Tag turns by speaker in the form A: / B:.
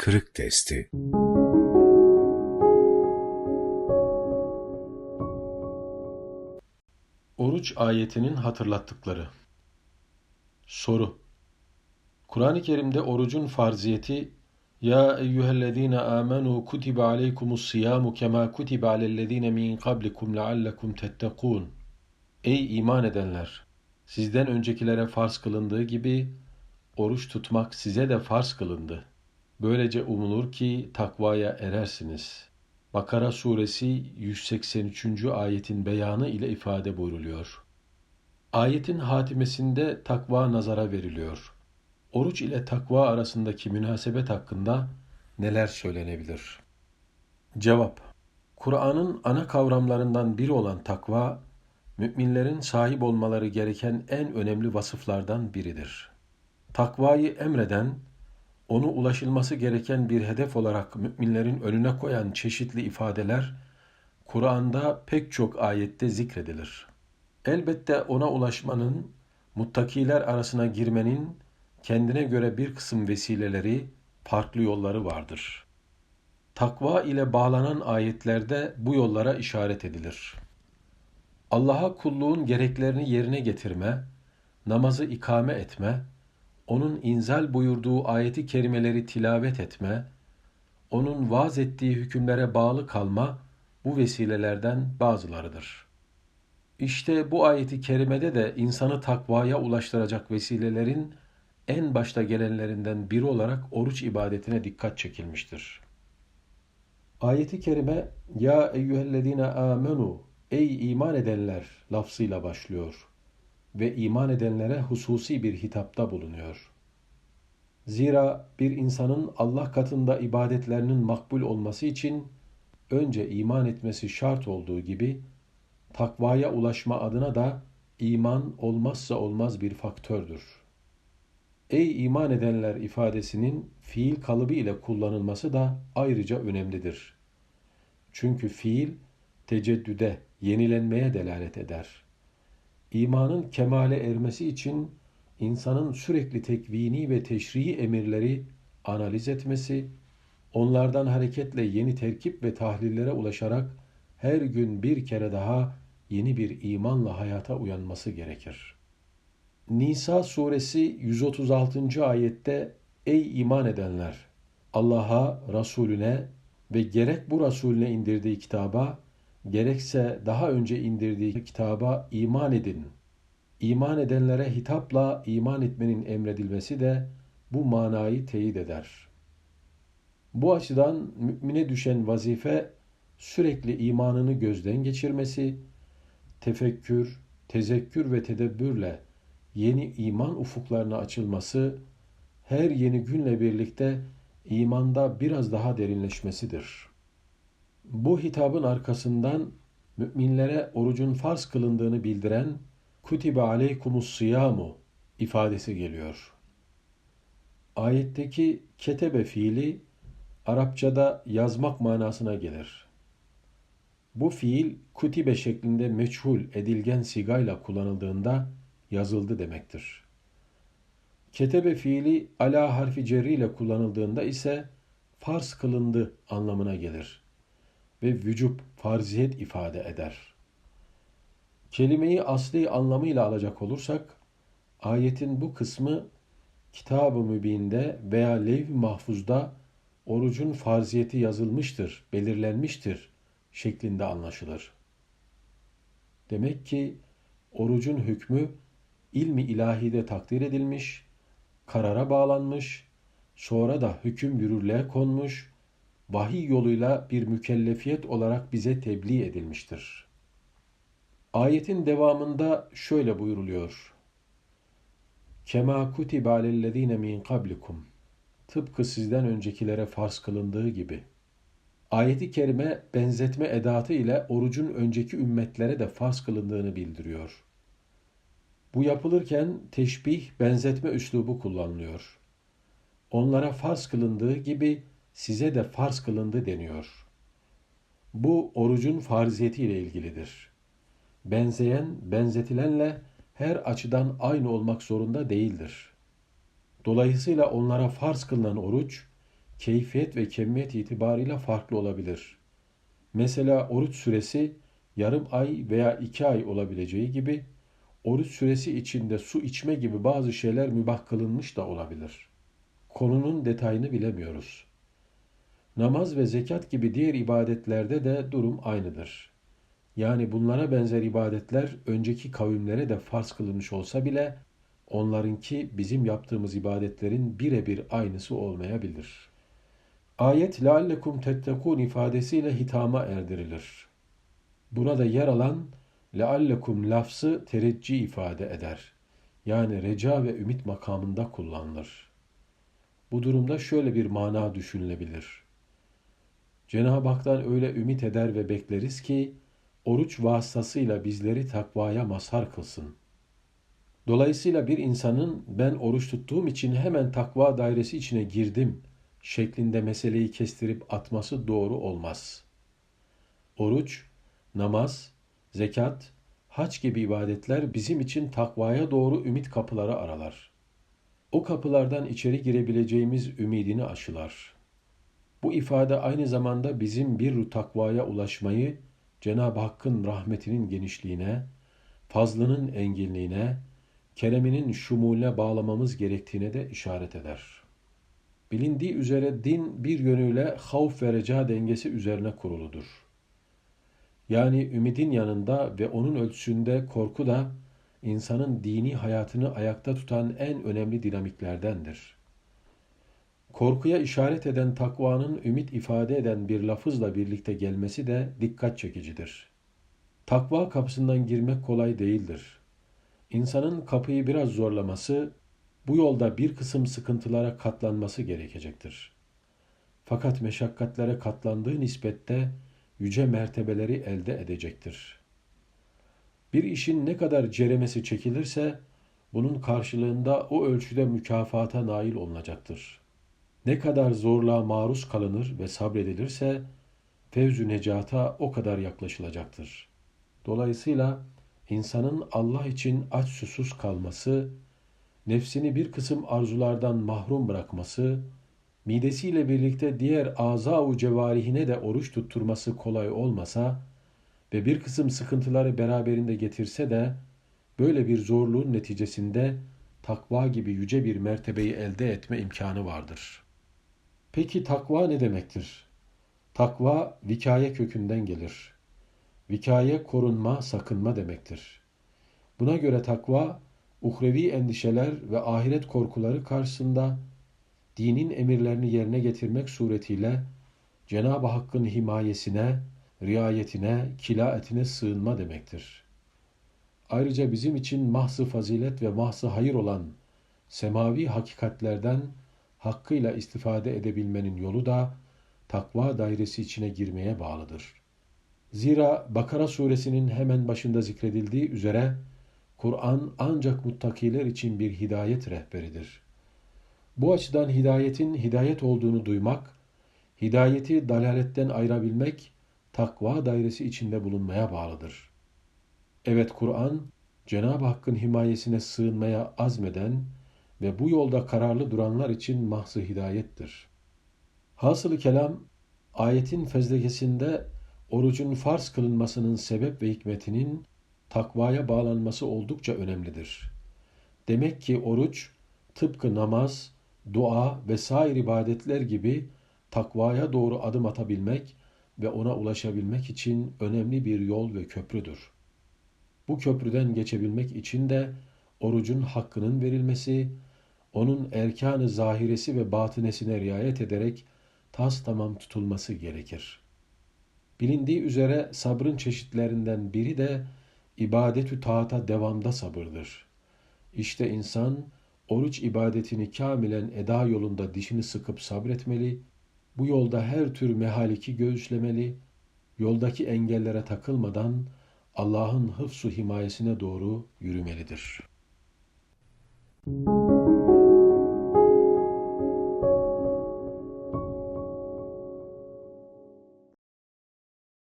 A: Kırık Testi
B: Oruç ayetinin hatırlattıkları. Soru. Kur'an-ı Kerim'de orucun farziyeti Ya eyyühellezine amenu kutibe aleykumus siyamu kema kutibe alellezine min kablikum leallekum tettekûn. Ey iman edenler! Sizden öncekilere farz kılındığı gibi oruç tutmak size de farz kılındı. Böylece umulur ki takvaya erersiniz. Bakara suresi 183. ayetin beyanı ile ifade buyruluyor. Ayetin hatimesinde takva nazara veriliyor. Oruç ile takva arasındaki münasebet hakkında neler söylenebilir? Cevap Kur'an'ın ana kavramlarından biri olan takva, müminlerin sahip olmaları gereken en önemli vasıflardan biridir. Takvayı emreden, onu ulaşılması gereken bir hedef olarak müminlerin önüne koyan çeşitli ifadeler Kur'an'da pek çok ayette zikredilir. Elbette ona ulaşmanın, muttakiler arasına girmenin kendine göre bir kısım vesileleri, farklı yolları vardır. Takva ile bağlanan ayetlerde bu yollara işaret edilir. Allah'a kulluğun gereklerini yerine getirme, namazı ikame etme, onun inzal buyurduğu ayeti kerimeleri tilavet etme, onun vaaz ettiği hükümlere bağlı kalma bu vesilelerden bazılarıdır. İşte bu ayeti kerimede de insanı takvaya ulaştıracak vesilelerin en başta gelenlerinden biri olarak oruç ibadetine dikkat çekilmiştir. Ayeti kerime ya eyyühellezine amenu ey iman edenler lafzıyla başlıyor ve iman edenlere hususi bir hitapta bulunuyor. Zira bir insanın Allah katında ibadetlerinin makbul olması için önce iman etmesi şart olduğu gibi takvaya ulaşma adına da iman olmazsa olmaz bir faktördür. Ey iman edenler ifadesinin fiil kalıbı ile kullanılması da ayrıca önemlidir. Çünkü fiil teceddüde, yenilenmeye delalet eder. İmanın kemale ermesi için insanın sürekli tekvini ve teşrii emirleri analiz etmesi, onlardan hareketle yeni terkip ve tahlillere ulaşarak her gün bir kere daha yeni bir imanla hayata uyanması gerekir. Nisa suresi 136. ayette Ey iman edenler! Allah'a, Resulüne ve gerek bu Resulüne indirdiği kitaba, gerekse daha önce indirdiği kitaba iman edin. İman edenlere hitapla iman etmenin emredilmesi de bu manayı teyit eder. Bu açıdan mümine düşen vazife sürekli imanını gözden geçirmesi, tefekkür, tezekkür ve tedebbürle yeni iman ufuklarına açılması, her yeni günle birlikte imanda biraz daha derinleşmesidir. Bu hitabın arkasından müminlere orucun farz kılındığını bildiren kutibe aleykumus siyamu ifadesi geliyor. Ayetteki ketebe fiili Arapçada yazmak manasına gelir. Bu fiil kutibe şeklinde meçhul edilgen sigayla kullanıldığında yazıldı demektir. Ketebe fiili ala harfi cerri ile kullanıldığında ise farz kılındı anlamına gelir ve vücub farziyet ifade eder. Kelimeyi asli anlamıyla alacak olursak, ayetin bu kısmı Kitab-ı Mübin'de veya Levh-i Mahfuz'da orucun farziyeti yazılmıştır, belirlenmiştir şeklinde anlaşılır. Demek ki orucun hükmü ilmi ilahide takdir edilmiş, karara bağlanmış, sonra da hüküm yürürlüğe konmuş, vahiy yoluyla bir mükellefiyet olarak bize tebliğ edilmiştir. Ayetin devamında şöyle buyuruluyor. Kema kutibe alellezine min kablikum. Tıpkı sizden öncekilere farz kılındığı gibi. Ayeti kerime benzetme edatı ile orucun önceki ümmetlere de farz kılındığını bildiriyor. Bu yapılırken teşbih, benzetme üslubu kullanılıyor. Onlara farz kılındığı gibi size de farz kılındı deniyor. Bu orucun farziyeti ile ilgilidir. Benzeyen, benzetilenle her açıdan aynı olmak zorunda değildir. Dolayısıyla onlara farz kılınan oruç, keyfiyet ve kemiyet itibarıyla farklı olabilir. Mesela oruç süresi yarım ay veya iki ay olabileceği gibi oruç süresi içinde su içme gibi bazı şeyler mübah kılınmış da olabilir. Konunun detayını bilemiyoruz. Namaz ve zekat gibi diğer ibadetlerde de durum aynıdır. Yani bunlara benzer ibadetler önceki kavimlere de farz kılınmış olsa bile onlarınki bizim yaptığımız ibadetlerin birebir aynısı olmayabilir. Ayet لَعَلَّكُمْ تَتَّقُونَ ifadesiyle hitama erdirilir. Burada yer alan leallekum lafzı tereccih ifade eder. Yani reca ve ümit makamında kullanılır. Bu durumda şöyle bir mana düşünülebilir. Cenab-ı Hak'tan öyle ümit eder ve bekleriz ki oruç vasıtasıyla bizleri takvaya mazhar kılsın. Dolayısıyla bir insanın ben oruç tuttuğum için hemen takva dairesi içine girdim şeklinde meseleyi kestirip atması doğru olmaz. Oruç, namaz, zekat, hac gibi ibadetler bizim için takvaya doğru ümit kapıları aralar. O kapılardan içeri girebileceğimiz ümidini aşılar. Bu ifade aynı zamanda bizim bir takvaya ulaşmayı Cenab-ı Hakk'ın rahmetinin genişliğine, fazlının enginliğine, kereminin şumulüne bağlamamız gerektiğine de işaret eder. Bilindiği üzere din bir yönüyle havf ve reca dengesi üzerine kuruludur. Yani ümidin yanında ve onun ölçüsünde korku da insanın dini hayatını ayakta tutan en önemli dinamiklerdendir. Korkuya işaret eden takvanın ümit ifade eden bir lafızla birlikte gelmesi de dikkat çekicidir. Takva kapısından girmek kolay değildir. İnsanın kapıyı biraz zorlaması, bu yolda bir kısım sıkıntılara katlanması gerekecektir. Fakat meşakkatlere katlandığı nispette yüce mertebeleri elde edecektir. Bir işin ne kadar ceremesi çekilirse, bunun karşılığında o ölçüde mükafata nail olunacaktır. Ne kadar zorluğa maruz kalınır ve sabredilirse, fevzü necata o kadar yaklaşılacaktır. Dolayısıyla insanın Allah için aç susuz kalması, nefsini bir kısım arzulardan mahrum bırakması, midesiyle birlikte diğer aza-u cevarihine de oruç tutturması kolay olmasa ve bir kısım sıkıntıları beraberinde getirse de böyle bir zorluğun neticesinde takva gibi yüce bir mertebeyi elde etme imkanı vardır. Peki takva ne demektir? Takva vikaye kökünden gelir. Vikaye korunma, sakınma demektir. Buna göre takva uhrevi endişeler ve ahiret korkuları karşısında dinin emirlerini yerine getirmek suretiyle Cenab-ı Hakk'ın himayesine, riayetine, kilaetine sığınma demektir. Ayrıca bizim için mahzı fazilet ve mahzı hayır olan semavi hakikatlerden hakkıyla istifade edebilmenin yolu da takva dairesi içine girmeye bağlıdır. Zira Bakara suresinin hemen başında zikredildiği üzere Kur'an ancak muttakiler için bir hidayet rehberidir. Bu açıdan hidayetin hidayet olduğunu duymak, hidayeti dalaletten ayırabilmek, takva dairesi içinde bulunmaya bağlıdır. Evet Kur'an, Cenab-ı Hakk'ın himayesine sığınmaya azmeden ve bu yolda kararlı duranlar için mahzı hidayettir. Hasılı kelam, ayetin fezlekesinde orucun farz kılınmasının sebep ve hikmetinin takvaya bağlanması oldukça önemlidir. Demek ki oruç tıpkı namaz, dua ve sair ibadetler gibi takvaya doğru adım atabilmek ve ona ulaşabilmek için önemli bir yol ve köprüdür. Bu köprüden geçebilmek için de orucun hakkının verilmesi, onun erkanı zahiresi ve batınesine riayet ederek tas tamam tutulması gerekir. Bilindiği üzere sabrın çeşitlerinden biri de ibadetü taata devamda sabırdır. İşte insan oruç ibadetini kamilen eda yolunda dişini sıkıp sabretmeli, bu yolda her tür mehaliki göğüslemeli, yoldaki engellere takılmadan Allah'ın hıfsu himayesine doğru yürümelidir. Müzik